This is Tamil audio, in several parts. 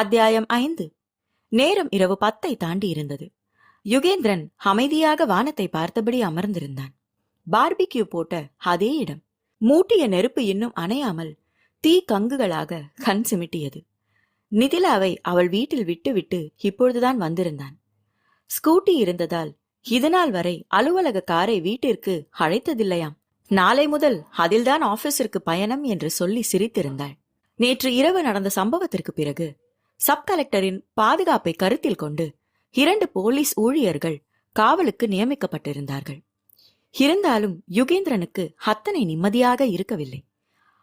அத்தியாயம் ஐந்து. நேரம் இரவு பத்தை தாண்டி இருந்தது. யுகேந்திரன் அமைதியாக வானத்தை பார்த்தபடி அமர்ந்திருந்தான். பார்பிக்யூ போட்ட அதே இடம். மூட்டிய நெருப்பு இன்னும் அணையாமல் தீ கங்குகளாக கண் சிமிட்டியது. நிதிலாவை அவள் வீட்டில் விட்டுவிட்டு இப்பொழுதுதான் வந்திருந்தான். ஸ்கூட்டி இருந்ததால் இதுநாள் வரை அலுவலக காரை வீட்டிற்கு அழைத்ததில்லையாம். நாளை முதல் அதில்தான் ஆபீஸிற்கு பயணம் என்று சொல்லி சிரித்திருந்தாள். நேற்று இரவு நடந்த சம்பவத்திற்கு பிறகு சப் கலெக்டரின் பாதுகாப்பை கருத்தில் கொண்டு இரண்டு போலீஸ் ஊழியர்கள் காவலுக்கு நியமிக்கப்பட்டிருந்தார்கள். இருந்தாலும் யுகேந்திரனுக்கு அத்தனை நிம்மதியாக இருக்கவில்லை.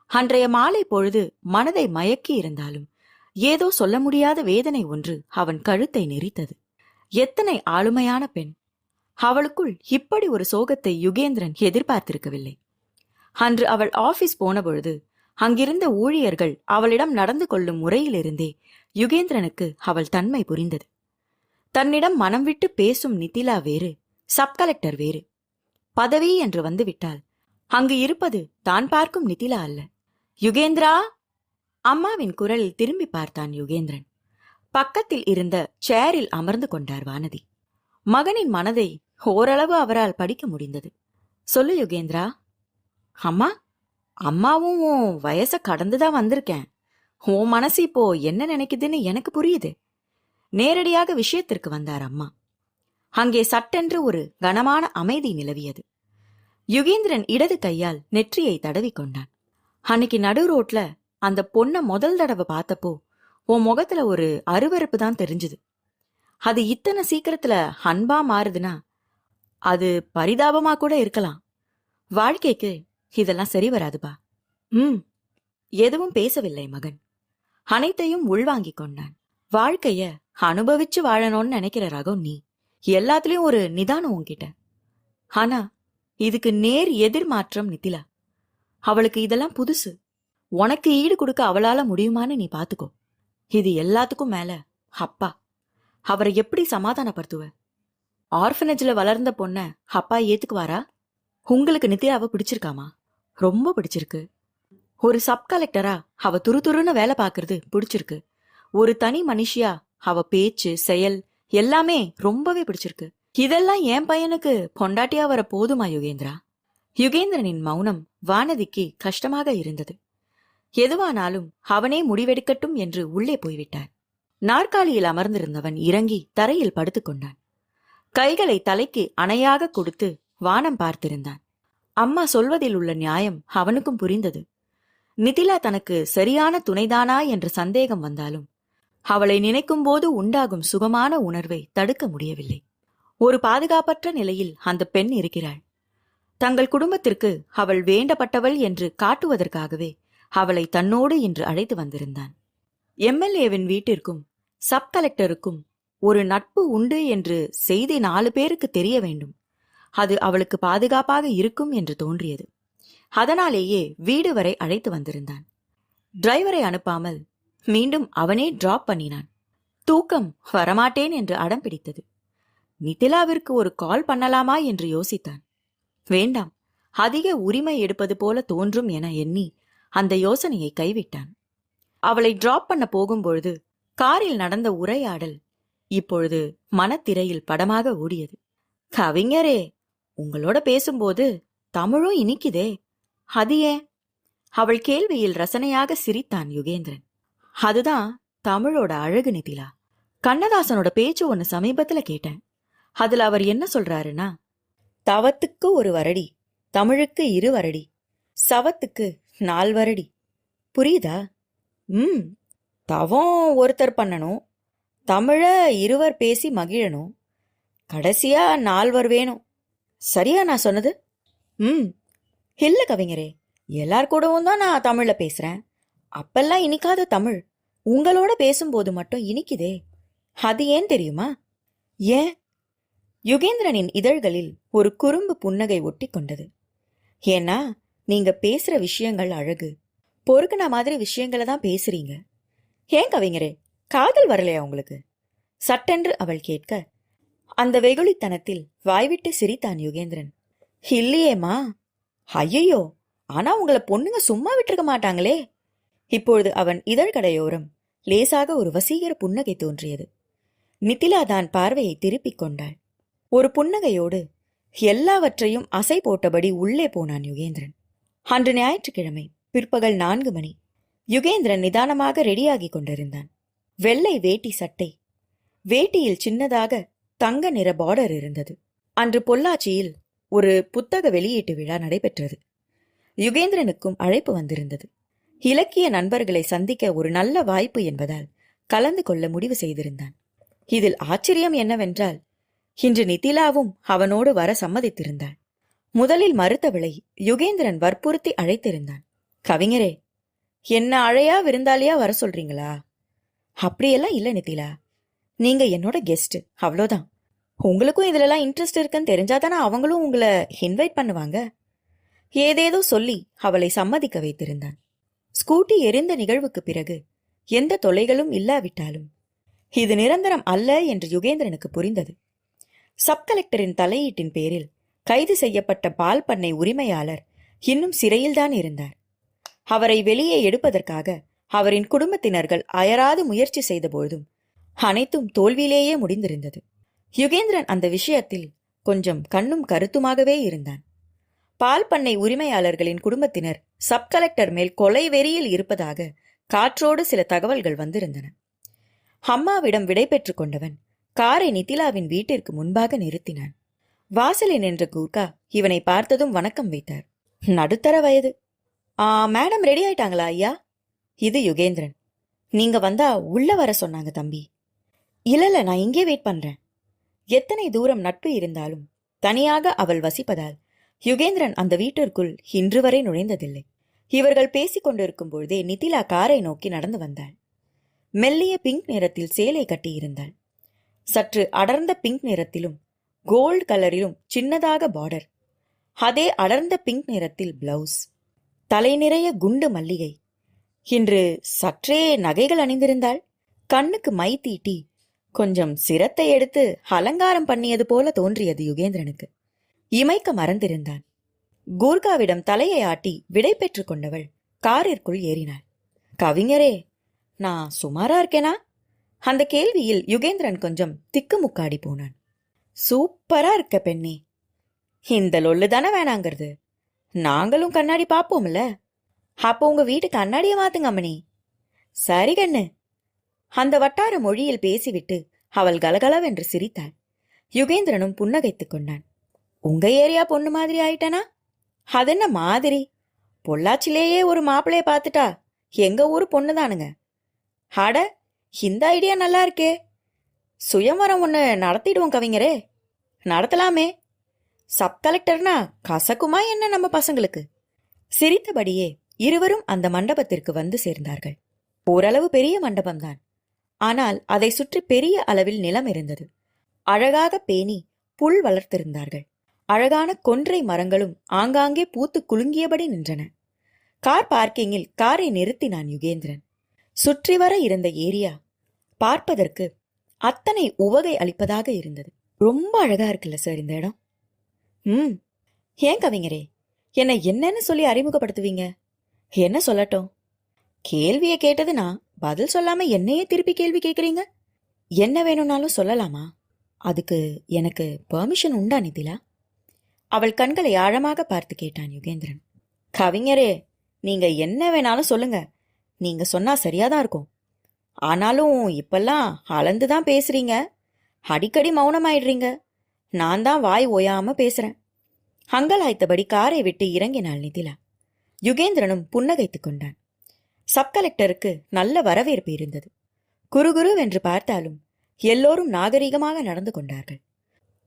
அன்றைய மாலை பொழுது மனதை மயக்கி இருந்தாலும் ஏதோ சொல்ல முடியாத வேதனை ஒன்று அவன் கழுத்தை நெரித்தது. எத்தனை ஆளுமையான பெண். அவளுக்குள் இப்படி ஒரு சோகத்தை யுகேந்திரன் எதிர்பார்த்திருக்கவில்லை. அன்று அவள் ஆபீஸ் போனபொழுது அங்கிருந்த ஊழியர்கள் அவளிடம் நடந்து கொள்ளும் முறையிலிருந்தே யுகேந்திரனுக்கு அவள் தன்மை புரிந்தது. தன்னிடம் மனம் விட்டு பேசும் நிதிலா வேறு சப் கலெக்டர் வேறு. பதவி என்று வந்துவிட்டால் அங்கு இருப்பது தான் பார்க்கும் நிதிலா அல்ல. யுகேந்திரா! அம்மாவின் குரலில் திரும்பி பார்த்தான் யுகேந்திரன். பக்கத்தில் இருந்த சேரில் அமர்ந்து கொண்டார் வானதி. மகனின் மனதை ஓரளவு அவரால் படிக்க முடிந்தது. சொல்லு யுகேந்திரா. அம்மா! அம்மாவும் உன் வயச கடந்துதான் வந்திருக்கேன். உன் மனசு இப்போ என்ன நினைக்குதுன்னு எனக்கு புரியுது. நேரடியாக விஷயத்திற்கு வந்தார் அம்மா. அங்கே சட்டென்று ஒரு கனமான அமைதி நிலவியது. யுகேந்திரன் இடது கையால் நெற்றியை தடவி கொண்டான். அன்னைக்கு நடு ரோட்ல அந்த பொண்ண முதல் தடவை பார்த்தப்போ உன் முகத்துல ஒரு அருவருப்பு தான் தெரிஞ்சுது. அது இத்தனை சீக்கிரத்துல அன்பா மாறுதுன்னா அது பரிதாபமா கூட இருக்கலாம். வாழ்க்கைக்கு இதெல்லாம் சரி வராதுபா ம். எதுவும் பேசவில்லை மகன். அனைத்தையும் உள்வாங்கிக் கொண்டான். வாழ்க்கைய அனுபவிச்சு வாழணும்னு நினைக்கிற ரகம் நீ எல்லாத்துலயும் ஒரு நிதானம் உன்கிட்ட. ஆனா இதுக்கு நேர் எதிர்மாற்றம் நித்திலா. அவளுக்கு இதெல்லாம் புதுசு. உனக்கு ஈடு கொடுக்க அவளால முடியுமான்னு நீ பாத்துக்கோ. இது எல்லாத்துக்கும் மேல அப்பா. அவரை எப்படி சமாதானப்படுத்துவ? ஆர்ஃபனேஜ்ல வளர்ந்த பொண்ண அப்பா ஏத்துக்குவாரா? உங்களுக்கு நித்யாவை பிடிச்சிருக்காமா? ரொம்ப பிடிச்சிருக்கு. ஒரு சப் கலெக்டரா அவ துரு துருன்னு வேலை பார்க்கறது பிடிச்சிருக்கு. ஒரு தனி மனுஷியா அவ பேச்சு செயல் எல்லாமே ரொம்பவே பிடிச்சிருக்கு. இதெல்லாம் என் பையனுக்கு பொண்டாட்டியா வர போதுமா யுகேந்திரா? யுகேந்திரனின் மௌனம் வானதிக்கு கஷ்டமாக இருந்தது. எதுவானாலும் அவனே முடிவெடுக்கட்டும் என்று உள்ளே போய்விட்டார். நாற்காலியில் அமர்ந்திருந்தவன் இறங்கி தரையில் படுத்துக்கொண்டான் கைகளை தலைக்கு அணையாக கொடுத்து வானம் பார்த்திருந்தான். அம்மா சொல்வதில் உள்ள நியாயம் அவனுக்கும் புரிந்தது. நிதிலா தனக்கு சரியான துணைதானா என்ற சந்தேகம் வந்தாலும் அவளை நினைக்கும்போது உண்டாகும் சுகமான உணர்வை தடுக்க முடியவில்லை. ஒரு பாதுகாப்பற்ற நிலையில் அந்த பெண் இருக்கிறாள். தங்கள் குடும்பத்திற்கு அவள் வேண்டப்பட்டவள் என்று காட்டுவதற்காகவே அவளை தன்னோடு இன்று அழைத்து வந்திருந்தான். எம்எல்ஏவின் வீட்டிற்கும் சப் கலெக்டருக்கும் ஒரு நட்பு உண்டு என்று செய்தி நாலு பேருக்கு தெரிய வேண்டும். அது அவளுக்கு பாதுகாப்பாக இருக்கும் என்று தோன்றியது. அதனாலேயே வீடு வரை அழைத்து வந்திருந்தான். டிரைவரை அனுப்பாமல் மீண்டும் அவனே டிராப் பண்ணினான். தூக்கம் வரமாட்டேன் என்று அடம் பிடித்தது. நிதிலாவிற்கு ஒரு கால் பண்ணலாமா என்று யோசித்தான். வேண்டாம் அதிக உரிமை எடுப்பது போல தோன்றும் என எண்ணி அந்த யோசனையை கைவிட்டான். அவளை டிராப் பண்ண போகும்பொழுது காரில் நடந்த உரையாடல் இப்பொழுது மனத்திரையில் படமாக ஓடியது. கவிஞரே உங்களோட பேசும்போது தமிழும் இனிக்குதே. அது ஏன்? அவள் கேள்வியில் ரசனையாக சிரித்தான் யுகேந்திரன். அதுதான் தமிழோட அழகு நிதிலா. கண்ணதாசனோட பேச்சு ஒன்னு சமீபத்துல கேட்டேன். அதுல அவர் என்ன சொல்றாருன்னா தவத்துக்கு ஒரு வரடி தமிழுக்கு இரு வரடி சவத்துக்கு நால்வரடி புரியுதா? ம். தவம் ஒருத்தர் பண்ணணும் தமிழ இருவர் பேசி மகிழணும் கடைசியா நால்வர் வேணும். சரியா நான் சொன்னது? ம். இல்ல கவிஞரே எல்லார் கூடவும் தான் நான் தமிழ்ல பேசுறேன். அப்பெல்லாம் இனிக்காத தமிழ். உங்களோட பேசும்போது மட்டும் இனிக்குதே. அது ஏன் தெரியுமா? ஏன்? யுகேந்திரனின் இதழ்களில் ஒரு குறும்பு புன்னகை ஒட்டி கொண்டது. ஏன்னா நீங்க பேசுற விஷயங்கள் அழகு. பொறுக்குன மாதிரி விஷயங்களை தான் பேசுறீங்க. ஏன் கவிஞரே காதல் வரலையா உங்களுக்கு? சட்டென்று அவள் கேட்க அந்த வெகுளித்தனத்தில் வாய்விட்டு சிரித்தான் யுகேந்திரன். இல்லையேமா ஐயையோ ஆனா உங்களை பொண்ணுங்க சும்மா விட்டுருக்க மாட்டாங்களே. இப்பொழுது அவன் இதழ்கடையோரம் லேசாக ஒரு வசீகர புன்னகை தோன்றியது. நித்திலா தான் பார்வையை திருப்பிக் கொண்டாள். ஒரு புன்னகையோடு எல்லாவற்றையும் அசை போட்டபடி உள்ளே போனான் யுகேந்திரன். அன்று ஞாயிற்றுக்கிழமை பிற்பகல் நான்கு மணி யுகேந்திரன் நிதானமாக ரெடியாகிக் கொண்டிருந்தான். வெள்ளை வேட்டி சட்டை வேட்டியில் சின்னதாக தங்க நிற பார்டர் இருந்தது. அன்று பொள்ளாச்சியில் ஒரு புத்தக வெளியீட்டு விழா நடைபெற்றது. யுகேந்திரனுக்கும் அழைப்பு வந்திருந்தது. இலக்கிய நண்பர்களை சந்திக்க ஒரு நல்ல வாய்ப்பு என்பதால் கலந்து கொள்ள முடிவு செய்திருந்தான். இதில் ஆச்சரியம் என்னவென்றால் இன்று நிதிலாவும் அவனோடு வர சம்மதித்திருந்தாள். முதலில் மறுத்தவளை யுகேந்திரன் வற்புறுத்தி அழைத்திருந்தான். கவிஞரே என்ன அழையா விருந்தாளியா வர சொல்றீங்களா? அப்படியெல்லாம் இல்ல நிதிலா நீங்க என்னோட கெஸ்ட் அவ்வளோதான். உங்களுக்கும் இதுலலாம் இன்ட்ரெஸ்ட் இருக்குன்னு தெரிஞ்சாதானே அவங்களும் உங்களை இன்வைட் பண்ணுவாங்க. ஏதேதோ சொல்லி அவளை சம்மதிக்க வைத்திருந்தான். ஸ்கூட்டி எரிந்த நிகழ்வுக்கு பிறகு எந்த தொலைகளும் இல்லாவிட்டாலும் இது நிரந்தரம் அல்ல என்று யுகேந்திரனுக்கு புரிந்தது. சப் கலெக்டரின் தலையீட்டின் பேரில் கைது செய்யப்பட்ட பால் பண்ணை உரிமையாளர் இன்னும் சிறையில்தான் இருந்தார். அவரை வெளியே எடுப்பதற்காக அவரின் குடும்பத்தினர்கள் அயராது முயற்சி செய்தபொழுதும் அனைத்தும் தோல்வியிலேயே முடிந்திருந்தது. யுகேந்திரன் அந்த விஷயத்தில் கொஞ்சம் கண்ணும் கருத்துமாகவே இருந்தான். பால் பண்ணை உரிமையாளர்களின் குடும்பத்தினர் சப் கலெக்டர் மேல் கொலை வெறியில் இருப்பதாக காற்றோடு சில தகவல்கள் வந்திருந்தன. அம்மாவிடம் விடை கொண்டவன் காரை நிதிலாவின் வீட்டிற்கு முன்பாக நிறுத்தினான். வாசலில் நின்ற கூர்கா இவனை பார்த்ததும் வணக்கம் வைத்தார். நடுத்தர வயது. ஆ மேடம் ரெடி ஆயிட்டாங்களா ஐயா? இது யுகேந்திரன். நீங்க வந்தா உள்ள வர சொன்னாங்க தம்பி. இல்லை இல்லை நான் இங்கே வெயிட் பண்றேன். எத்தனை தூரம் நட்பு இருந்தாலும் தனியாக அவள் வசிப்பதால் யுகேந்திரன் அந்த வீட்டிற்குள் இன்று வரை நுழைந்ததில்லை. இவர்கள் பேசிக் கொண்டிருக்கும் பொழுதே நிதிலா காரை நோக்கி நடந்து வந்தாள். மெல்லிய பிங்க் நிறத்தில் சேலை கட்டியிருந்தாள். சற்று அடர்ந்த பிங்க் நிறத்திலும் கோல்டு கலரிலும் சின்னதாக பார்டர் அதே அடர்ந்த பிங்க் நிறத்தில் பிளவுஸ் தலை நிறைய குண்டு மல்லிகை. இன்று சற்றே நகைகள் அணிந்திருந்தாள். கண்ணுக்கு மை தீட்டி கொஞ்சம் சிரத்தை எடுத்து அலங்காரம் பண்ணியது போல தோன்றியது யுகேந்திரனுக்கு. இமைக்க மறந்திருந்தான். கூர்காவிடம் தலையை ஆட்டி விடை பெற்றுக் கொண்டவள் காரிற்குள் ஏறினாள். கவிஞரே நான் சுமாரா இருக்கேனா? அந்த கேள்வியில் யுகேந்திரன் கொஞ்சம் திக்குமுக்காடி போனான். சூப்பரா இருக்க பெண்ணே. இந்த லொல்லு தானே வேணாங்கிறது. நாங்களும் கண்ணாடி பார்ப்போம்ல அப்போ உங்க வீட்டு கண்ணாடியை மாத்துங்க அம்மணி. சரி கண்ணு. அந்த வட்டார மொழியில் பேசிவிட்டு அவள் கலகலவென்று சிரித்தாள். யுகேந்திரனும் புன்னகைத்துக் கொண்டான். உங்க ஏரியா பொண்ணு மாதிரி ஆயிட்டனா? அதென்ன மாதிரி? பொள்ளாச்சிலேயே ஒரு மாப்பிளைய பார்த்துட்டா எங்க ஊர் பொண்ணுதானுங்க. அட இந்த ஐடியா நல்லா இருக்கே. சுயம்வரம் ஒன்று நடத்திடுவோம் கவிஞரே. நடத்தலாமே. சப் கலெக்டர்னா கசக்குமா என்ன நம்ம பசங்களுக்கு? சிரித்தபடியே இருவரும் அந்த மண்டபத்திற்கு வந்து சேர்ந்தார்கள். ஓரளவு பெரிய மண்டபம்தான். ஆனால் அதை சுற்றி பெரிய அளவில் நிலம் இருந்தது. அழகாக பேணி புல் வளர்த்திருந்தார்கள். அழகான கொன்றை மரங்களும் ஆங்காங்கே பூத்து குலுங்கியபடி நின்றன. கார் பார்க்கிங்கில் காரை நிறுத்தினான் யுகேந்திரன். சுற்றி வர இருந்த ஏரியா பார்ப்பதற்கு அத்தனை உவகை அளிப்பதாக இருந்தது. ரொம்ப அழகா இருக்குல்ல சார் இந்த இடம்? ம். ஏன் கவிஞரே என்னை என்னன்னு சொல்லி அறிமுகப்படுத்துவீங்க? என்ன சொல்லட்டும்? கேள்வியை கேட்டது நான். பதில் சொல்லாம என்னையே திருப்பி கேள்வி கேட்குறீங்க என்ன வேணும்னாலும் சொல்லலாமா? அதுக்கு எனக்கு பெர்மிஷன் உண்டா நிதிலா? அவள் கண்களை ஆழமாக பார்த்து கேட்டான் யுகேந்திரன். கவிஞரே நீங்க என்ன வேணாலும் சொல்லுங்க. நீங்க சொன்னா சரியாதான் இருக்கும். ஆனாலும் இப்பெல்லாம் அளந்து தான் பேசுறீங்க. அடிக்கடி மௌனமாயிடுறீங்க. நான் தான் வாய் ஓயாம பேசுறேன். அங்கலாய்த்தபடி காரை விட்டு இறங்கினாள் நிதிலா. யுகேந்திரனும் புன்னகைத்து கொண்டான். சப் கலெக்டருக்கு நல்ல வரவேற்பு இருந்தது. குறுகுருவென்று பார்த்தாலும் எல்லோரும் நாகரிகமாக நடந்து கொண்டார்கள்.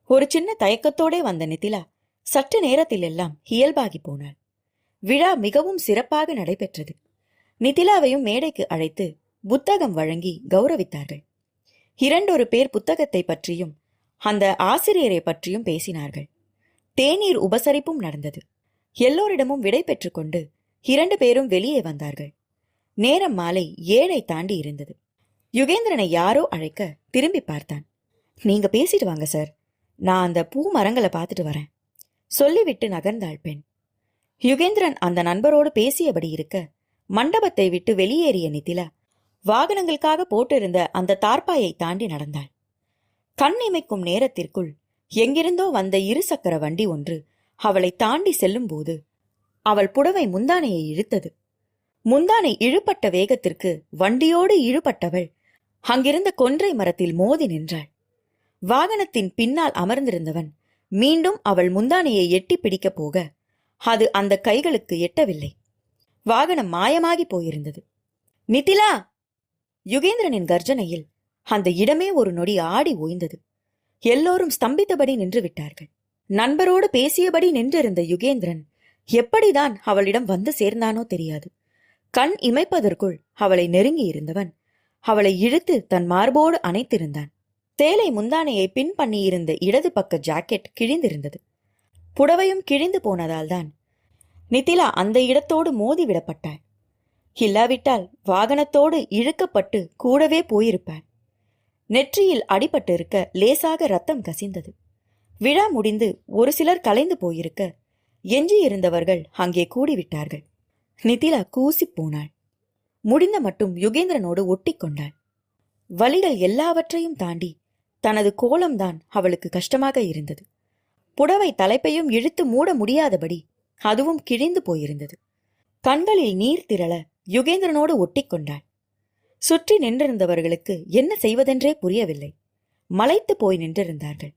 ஒரு சின்ன தயக்கத்தோடே வந்த நிதிலா சற்று நேரத்தில் எல்லாம் இயல்பாகி போனாள். விழா மிகவும் சிறப்பாக நடைபெற்றது. நிதிலாவையும் மேடைக்கு அழைத்து புத்தகம் வழங்கி கௌரவித்தார்கள். இரண்டொரு பேர் புத்தகத்தை பற்றியும் அந்த ஆசிரியரை பற்றியும் பேசினார்கள். தேநீர் உபசரிப்பும் நடந்தது. எல்லோரிடமும் விடை பெற்றுக்கொண்டு இரண்டு பேரும் வெளியே வந்தார்கள். நேரம் மாலை ஏழை தாண்டி இருந்தது. யுகேந்திரனை யாரோ அழைக்க திரும்பி பார்த்தான். நீங்க பேசிட்டு வாங்க சார். நான் அந்த பூ மரங்களை பார்த்துட்டு வரேன். சொல்லிவிட்டு நகர்ந்தாள் பெண். யுகேந்திரன் அந்த நண்பரோடு பேசியபடி இருக்க மண்டபத்தை விட்டு வெளியேறிய நிதிலா வாகனங்களுக்காக போட்டிருந்த அந்த தார்ப்பாயை தாண்டி நடந்தாள். கண் இமைக்கும் நேரத்திற்குள் எங்கிருந்தோ வந்த இருசக்கர வண்டி ஒன்று அவளை தாண்டி செல்லும்போது அவள் புடவை முந்தானையை இழுத்தது. முந்தானை இழுபட்ட வேகத்திற்கு வண்டியோடு இழுபட்டவள் அங்கிருந்த கொன்றை மரத்தில் மோதி நின்றாள். வாகனத்தின் பின்னால் அமர்ந்திருந்தவன் மீண்டும் அவள் முந்தானையை எட்டி பிடிக்கப் போக அது அந்த கைகளுக்கு எட்டவில்லை. வாகனம் மாயமாகி போயிருந்தது. நிதிலா யுகேந்திரனின் கர்ஜனையில் அந்த இடமே ஒரு நொடி ஆடி ஓய்ந்தது. எல்லோரும் ஸ்தம்பித்தபடி நின்று விட்டார்கள். நண்பரோடு பேசியபடி நின்றிருந்த யுகேந்திரன் எப்படிதான் அவளிடம் வந்து சேர்ந்தானோ தெரியாது. கண் இமைப்பதற்குள் அவளை நெருங்கி இருந்தவன். அவளை இழுத்து தன் மார்போடு அணைத்திருந்தான். தேலை முந்தானையை பின் பண்ணியிருந்த இடது பக்க ஜாக்கெட் கிழிந்திருந்தது. புடவையும் கிழிந்து போனதால்தான் நிதிலா அந்த இடத்தோடு மோதி விடப்பட்டாள். இல்லாவிட்டால் வாகனத்தோடு இழுக்கப்பட்டு கூடவே போயிருப்பாள். நெற்றியில் அடிபட்டு இருக்க லேசாக ரத்தம் கசிந்தது. விழா முடிந்து ஒரு சிலர் கலைந்து போயிருக்க எஞ்சியிருந்தவர்கள் அங்கே கூடிவிட்டார்கள். நிதிலா கூசிப் போனாள். முடிந்த மட்டும் யுகேந்திரனோடு ஒட்டிக்கொண்டாள் வலிகள் எல்லாவற்றையும் தாண்டி தனது கோலம்தான் அவளுக்கு கஷ்டமாக இருந்தது. புடவை தலைப்பையும் இழுத்து மூட முடியாதபடி அதுவும் கிழிந்து போயிருந்தது. கண்களில் நீர் திரள யுகேந்திரனோடு ஒட்டிக்கொண்டாள் சுற்றி நின்றிருந்தவர்களுக்கு என்ன செய்வதென்றே புரியவில்லை. மலைத்து போய் நின்றிருந்தார்கள்.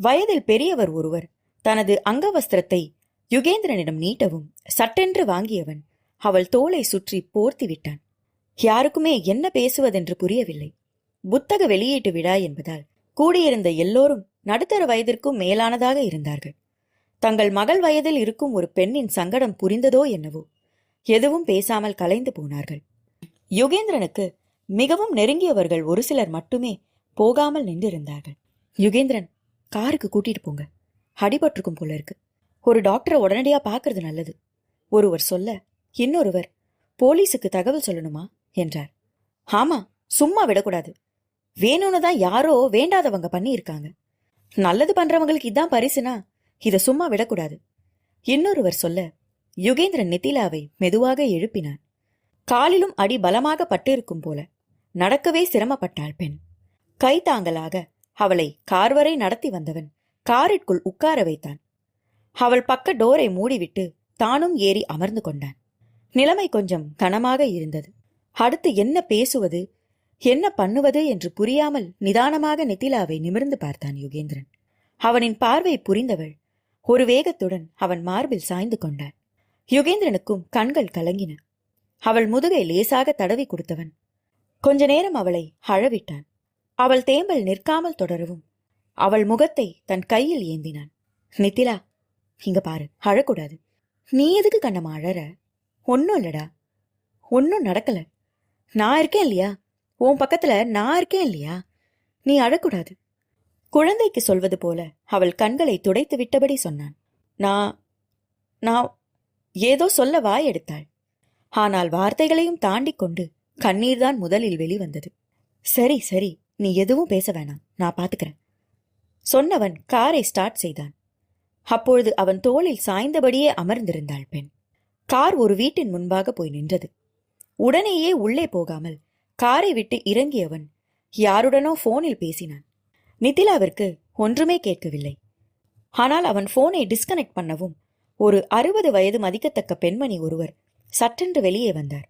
வயதில் பெரியவர் ஒருவர் தனது அங்கவஸ்திரத்தை யுகேந்திரனிடம் நீட்டவும் சட்டென்று வாங்கியவன் அவள் தோளை சுற்றி போர்த்தி விட்டான். யாருக்குமே என்ன பேசுவதென்று புரியவில்லை. புத்தக வெளியீட்டு விழா என்பதால் கூடியிருந்த எல்லோரும் நடுத்தர வயதிற்கும் மேலானதாக இருந்தார்கள். தங்கள் மகள் வயதில் இருக்கும் ஒரு பெண்ணின் சங்கடம் புரிந்ததோ என்னவோ எதுவும் பேசாமல் கலைந்து போனார்கள். யுகேந்திரனுக்கு மிகவும் நெருங்கியவர்கள் ஒரு சிலர் மட்டுமே போகாமல் நின்றிருந்தார்கள். யுகேந்திரன் காருக்கு கூட்டிட்டு போங்க. அடிபட்டிருக்கும் போல இருக்கு. ஒரு டாக்டரை உடனடியா பார்க்கறது நல்லது. ஒருவர் சொல்ல இன்னொருவர் போலீஸுக்கு தகவல் சொல்லணுமா? என்றார். ஆமா சும்மா விடக்கூடாது. வேணும்னு தான் யாரோ வேண்டாதவங்க பண்ணியிருக்காங்க. நல்லது பண்றவங்களுக்கு இதான் பரிசுனா இத சும்மா விடக்கூடாது. இன்னொருவர் சொல்ல யுகேந்திரன் நித்திலாவை மெதுவாக எழுப்பினான். காலிலும் அடி பலமாக பட்டிருக்கும் போல நடக்கவே சிரமப்பட்டாள் பெண். கைத்தாங்கலாக அவளை கார் வரை நடத்தி வந்தவன் காரிற்குள் உட்கார வைத்தான். அவள் பக்க டோரை மூடிவிட்டு தானும் ஏறி அமர்ந்து கொண்டான். நிலைமை கொஞ்சம் கனமாக இருந்தது. அடுத்து என்ன பேசுவது என்ன பண்ணுவது என்று புரியாமல் நிதானமாக நித்திலாவை நிமிர்ந்து பார்த்தான் யுகேந்திரன். அவனின் பார்வை புரிந்தவள் ஒரு வேகத்துடன் அவன் மார்பில் சாய்ந்து கொண்டாள் யுகேந்திரனுக்கும் கண்கள் கலங்கின. அவள் முதுகை லேசாக தடவி கொடுத்தவன். கொஞ்ச நேரம் அவளை அழவிட்டான். அவள் தேம்பல் நிற்காமல் தொடரவும் அவள் முகத்தை தன் கையில் ஏந்தினான். நித்திலா இங்க பாரு அழக்கூடாது. நீ எதுக்கு கண்ணம்மா அழற ஒன்னும் இல்லடா. ஒன்னும் நடக்கல. நான் இருக்கேன் இல்லையா? உன் பக்கத்துல நான் இருக்கேன் இல்லையா? நீ அழக்கூடாது. குழந்தைக்கு சொல்வது போல அவள் கண்களை துடைத்து விட்டபடி சொன்னான். நான் நான் ஏதோ சொல்ல வாய் எடுத்தாள். ஆனால் வார்த்தைகளையும் தாண்டி கொண்டு கண்ணீர்தான் முதலில் வெளிவந்தது சரி சரி நீ எதுவும் பேச வேணாம். நான் பாத்துக்கிறேன். சொன்னவன் காரை ஸ்டார்ட் செய்தான். அப்பொழுது அவன் தோளில் சாய்ந்தபடியே அமர்ந்திருந்தாள் பெண். கார் ஒரு வீட்டின் முன்பாக போய் நின்றது. உடனேயே உள்ளே போகாமல் காரை விட்டு இறங்கியவன் யாருடனோ போனில் பேசினான். நிதிலாவிற்கு ஒன்றுமே கேட்கவில்லை. ஆனால் அவன் போனை டிஸ்கனெக்ட் பண்ணவும் ஒரு அறுபது வயது மதிக்கத்தக்க பெண்மணி ஒருவர் சற்றென்று வெளியே வந்தார்.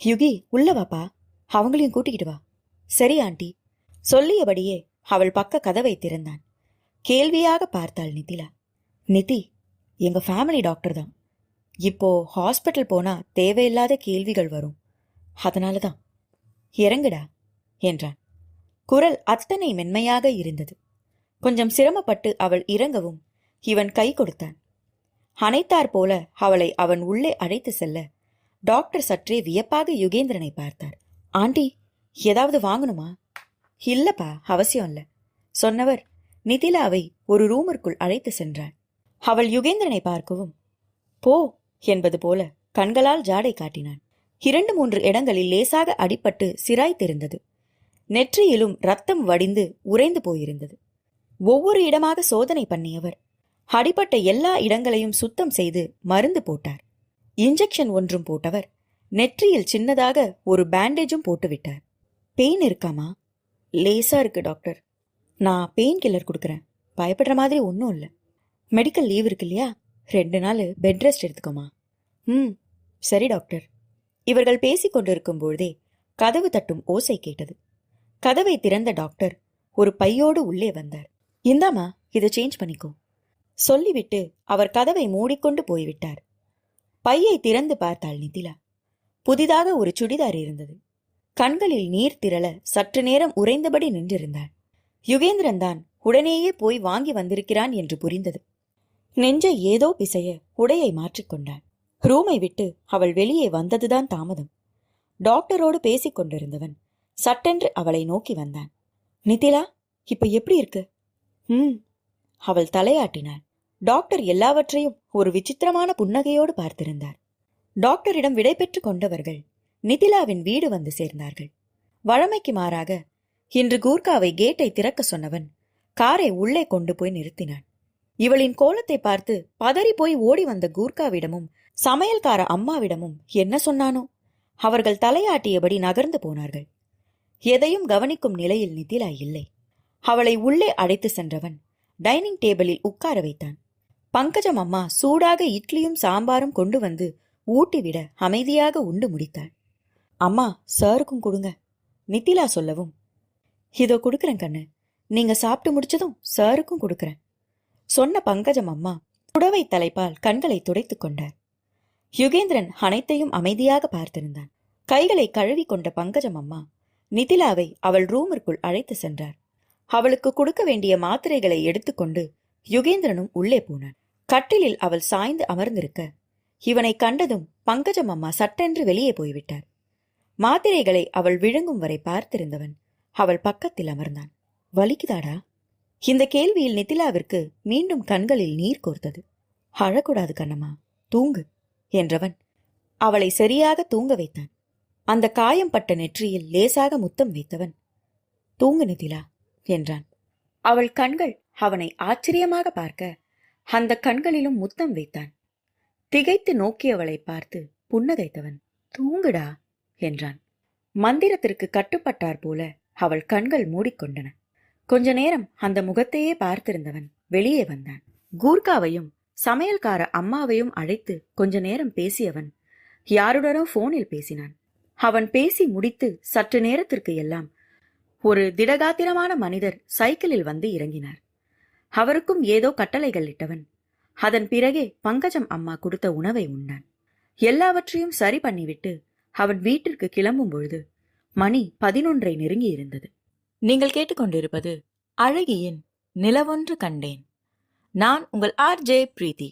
யுகி உள்ள வாப்பா. அவங்களையும் கூட்டிக்கிட்டு வா. சரி ஆண்டி. சொல்லியபடியே அவள் பக்க கதவை திறந்தான். கேள்வியாக பார்த்தாள் நிதிலா நிதி எங்க ஃபேமிலி டாக்டர் தான். இப்போ ஹாஸ்பிட்டல் போனா தேவையில்லாத கேள்விகள் வரும். அதனால தான் இறங்குடா என்றான். குரல் அத்தனை மென்மையாக இருந்தது. கொஞ்சம் சிரமப்பட்டு அவள் இறங்கவும் இவன் கை கொடுத்தான். அணைத்தார் போல அவளை அவன் உள்ளே அழைத்து செல்ல டாக்டர் சற்றே வியப்பாக யுகேந்திரனை பார்த்தார். ஆண்டி ஏதாவது வாங்கணுமா? இல்லப்பா அவசியம் இல்ல சொன்னவர் நிதிலாவை ஒரு ரூமிற்குள் அழைத்து சென்றார். அவள் யுகேந்திரனை பார்க்கவும். போ என்பது போல கண்களால் ஜாடை காட்டினான். இரண்டு மூன்று இடங்களில் லேசாக அடிபட்டு தெரிந்தது. நெற்றியிலும் ரத்தம் வடிந்து உறைந்து போயிருந்தது. ஒவ்வொரு இடமாக சோதனை பண்ணியவர். அடிபட்ட எல்லா இடங்களையும் சுத்தம் செய்து மருந்து போட்டார். இன்ஜெக்ஷன் ஒன்றும் போட்டவர். நெற்றியில் சின்னதாக ஒரு பேண்டேஜும் போட்டுவிட்டார். பெயின் இருக்காமா? லேசா இருக்கு டாக்டர். நான் பெயின் கில்லர் கொடுக்குறேன். பயப்படுற மாதிரி ஒன்றும் இல்லை. மெடிக்கல் லீவ் இருக்கு இல்லையா? ரெண்டு நாள் பெட் ரெஸ்ட் எடுத்துக்கோமா. ம் சரி டாக்டர் இவர்கள் பேசிக்கொண்டிருக்கும் பொழுதே கதவு தட்டும் ஓசை கேட்டது. கதவை திறந்த டாக்டர் ஒரு பையோடு உள்ளே வந்தார். இந்தாம்மா இதை சேஞ்ச் பண்ணிக்கோ. சொல்லிவிட்டு அவர் கதவை மூடிக்கொண்டு போய்விட்டார். பையை திறந்து பார்த்தாள் நிதிலா புதிதாக ஒரு சுடிதார் இருந்தது. கண்களில் நீர் திரள சற்று நேரம் உறைந்தபடி நின்றிருந்தாள். யுகேந்திரன் தான் உடனேயே போய் வாங்கி வந்திருக்கிறான் என்று புரிந்தது. நெஞ்சை ஏதோ பிசைய உடையை மாற்றிக்கொண்டான் ரூமை விட்டு அவள் வெளியே வந்ததுதான் தாமதம். டாக்டரோடு பேசிக் கொண்டிருந்தவன் சட்டென்று அவளை நோக்கி வந்தான். நிதிலா இப்ப எப்படி இருக்கு? ம். அவள் தலையாட்டினாள். டாக்டர் எல்லாவற்றையும் ஒரு விசித்திரமான புன்னகையோடு பார்த்திருந்தார். டாக்டரிடம் விடைபெற்றுக் கொண்டவர்கள் நிதிலாவின் வீடு வந்து சேர்ந்தார்கள். வழமைக்கு மாறாக இன்று கூர்காவை கேட்டை திறக்க சொன்னவன் காரை உள்ளே கொண்டு போய் நிறுத்தினான். இவளின் கோலத்தை பார்த்து பதறி போய் ஓடி வந்த கூர்காவிடமும் சமையல்கார அம்மாவிடமும் என்ன சொன்னானோ? அவர்கள் தலையாட்டியபடி நகர்ந்து போனார்கள். எதையும் கவனிக்கும் நிலையில் நிதிலா இல்லை அவளை உள்ளே அழைத்து சென்றவன் டைனிங் டேபிளில் உட்கார வைத்தான். பங்கஜம் அம்மா சூடாக இட்லியும் சாம்பாரும் கொண்டு வந்து ஊட்டிவிட அமைதியாக உண்டு முடித்தாள். அம்மா சாருக்கும் கொடுங்க நித்திலா சொல்லவும். இதோ கொடுக்குறேன் கண்ணு. நீங்க சாப்பிட்டு முடிச்சதும் சாருக்கும் கொடுக்குறேன். சொன்ன பங்கஜம் அம்மா புடவை தலைப்பால் கண்களை துடைத்துக் கொண்டார். யுகேந்திரன் அனைத்தையும் அமைதியாக பார்த்திருந்தான். கைகளை கழுவி கொண்ட பங்கஜம் அம்மா நிதிலாவை அவள் ரூமிற்குள் அழைத்து சென்றார். அவளுக்கு கொடுக்க வேண்டிய மாத்திரைகளை எடுத்துக்கொண்டு யுகேந்திரனும் உள்ளே போனான். கட்டிலில் அவள் சாய்ந்து அமர்ந்திருக்க இவனை கண்டதும் பங்கஜம் அம்மா சட்டென்று வெளியே போய்விட்டார். மாத்திரைகளை அவள் விழுங்கும் வரை பார்த்திருந்தவன் அவள் பக்கத்தில் அமர்ந்தான். வலிக்குதாடா? இந்த கேள்வியில் நித்திலாவிற்கு மீண்டும் கண்களில் நீர் கோர்த்தது. அழக்கூடாது கண்ணம்மா தூங்கு என்றவன் அவளை சரியாக தூங்க வைத்தான். அந்த காயம் பட்ட நெற்றியில் லேசாக முத்தம் வைத்தவன் தூங்கு நிதிலா என்றான். அவள் கண்கள் அவனை ஆச்சரியமாக பார்க்க அந்த கண்களிலும் முத்தம் வைத்தான். திகைத்து நோக்கியவளை பார்த்து புன்னகைத்தவன் தூங்குடா என்றான். மந்திரத்திற்கு கட்டுப்பட்டார் போல அவள் கண்கள் மூடிக்கொண்டன. கொஞ்ச நேரம் அந்த முகத்தையே பார்த்திருந்தவன் வெளியே வந்தான். கூர்காவையும் சமையல்கார அம்மாவையும் அழைத்து கொஞ்ச நேரம் பேசியவன் யாருடனோ போனில் பேசினான். அவன் பேசி முடித்து சற்று நேரத்திற்கு எல்லாம் ஒரு திடகாத்திரமான மனிதர் சைக்கிளில் வந்து இறங்கினார். அவருக்கும் ஏதோ கட்டளைகள் இட்டவன் அதன் பிறகே பங்கஜம் அம்மா கொடுத்த உணவை உண்ணான். எல்லாவற்றையும் சரி பண்ணிவிட்டு அவன் வீட்டிற்கு கிளம்பும் பொழுது மணி பதினொன்றை நெருங்கி இருந்தது நீங்கள் கேட்டுக்கொண்டிருப்பது அழகியின் நிலவொன்று கண்டேன். நான் உங்கள் ஆர் ஜே பிரீத்தி.